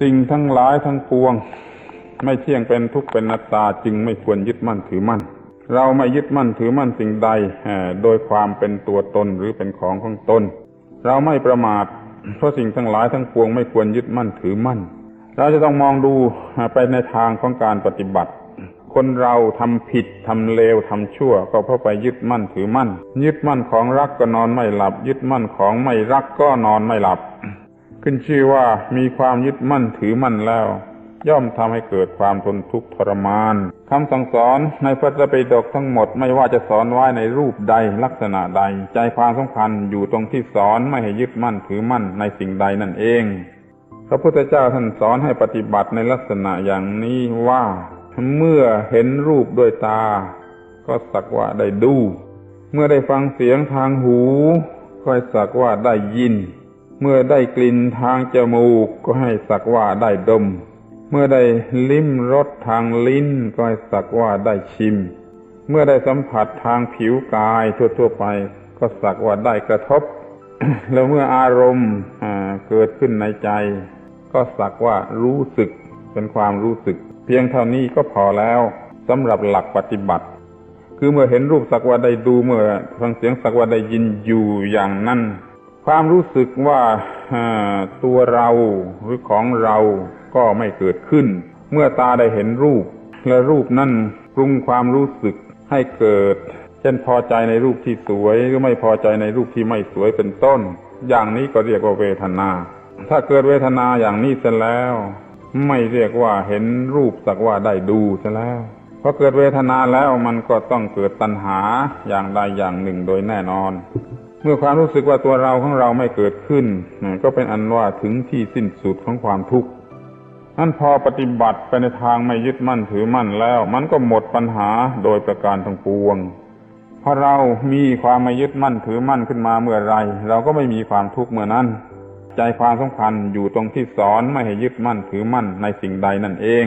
สิ่งทั้งหลายทั้งปวง ไม่เที่ยงเป็นทุกข์เป็นนัตตาจึงไม่ควรยึดมั่นถือมั่น เราไม่ยึดมั่นถือมั่นสิ่งใดเอ่โดยความเป็นตัวตนหรือเป็นของของตน เราไม่ประมาทเพราะสิ่งทั้งหลายทั้งปวงไม่ควรยึดมั่นถือมั่น เราจะต้องมองดูไปในทางของการปฏิบัติ คนเราทำผิดทำเลวทำชั่ว ก็เพราะไปยึดมั่นถือมั่น ยึดมั่นของรักก็นอนไม่หลับ ยึดมั่นของไม่รักก็นอนไม่หลับ ขึ้นชื่อว่ามีความยึดมั่นถือมั่นแล้ว ย่อมทำให้เกิดความทนทุกข์ทรมานคำสั่งสอนในพระไตรปิฎกทั้งหมดไม่ว่าจะสอนไว้ในรูปใดลักษณะใด ใจความสำคัญอยู่ตรงที่สอนไม่ให้ยึดมั่นถือมั่นในสิ่งใดนั่นเอง พระพุทธเจ้าท่านสอนให้ปฏิบัติในลักษณะอย่างนี้ว่า เมื่อเห็นรูปด้วยตา ก็สักว่าได้ดู เมื่อได้ฟังเสียงทางหูก็สักว่าได้ยิน เมื่อได้กลิ่นทางจมูกก็ให้สักว่าได้ดม เมื่อได้ลิ้มรสทางลิ้นก็ให้สักว่าได้ชิม เมื่อได้สัมผัสทางผิวกายทั่วๆไป ก็สักว่าได้กระทบ แล้วเมื่ออารมณ์เกิดขึ้นในใจ ก็สักว่ารู้สึกเป็นความรู้สึก เพียงเท่านี้ก็พอแล้วสำหรับหลักปฏิบัติ คือเมื่อเห็นรูปสักว่าได้ดูเมื่อฟังเสียงสักว่าได้ยินอยู่อย่างนั้น ความรู้สึกว่าตัวเราหรือของเราก็ไม่เกิดขึ้น เมื่อตาได้เห็นรูป และรูปนั้นปรุงความรู้สึกให้เกิด เช่นพอใจในรูปที่สวยหรือไม่พอใจในรูปที่ไม่สวยเป็นต้น อย่างนี้ก็เรียกว่าเวทนา ถ้าเกิดเวทนาอย่างนี้เสร็จแล้ว ไม่เรียกว่าเห็นรูปสักว่าได้ดูเสียแล้วพอเกิดเวทนาแล้วมันก็ต้องเกิดตัณหาอย่างใดอย่างหนึ่งโดยแน่นอน มื่อความรู้สึกว่าตัวเราของเราไม่เกิดขึ้น ก็เป็นอันว่าถึงที่สิ้นสุดของความทุกข์นั่นพอปฏิบัติไปในทางไม่ยึดมั่นถือมั่นแล้ว มันก็หมดปัญหาโดยประการทั้งปวงเพราะเรามีความไม่ยึดมั่นถือมั่นขึ้นมาเมื่อไร เราก็ไม่มีความทุกข์เมื่อนั้น ใจความสำคัญอยู่ตรงที่สอนไม่ให้ยึดมั่นถือมั่นในสิ่งใดนั่นเอง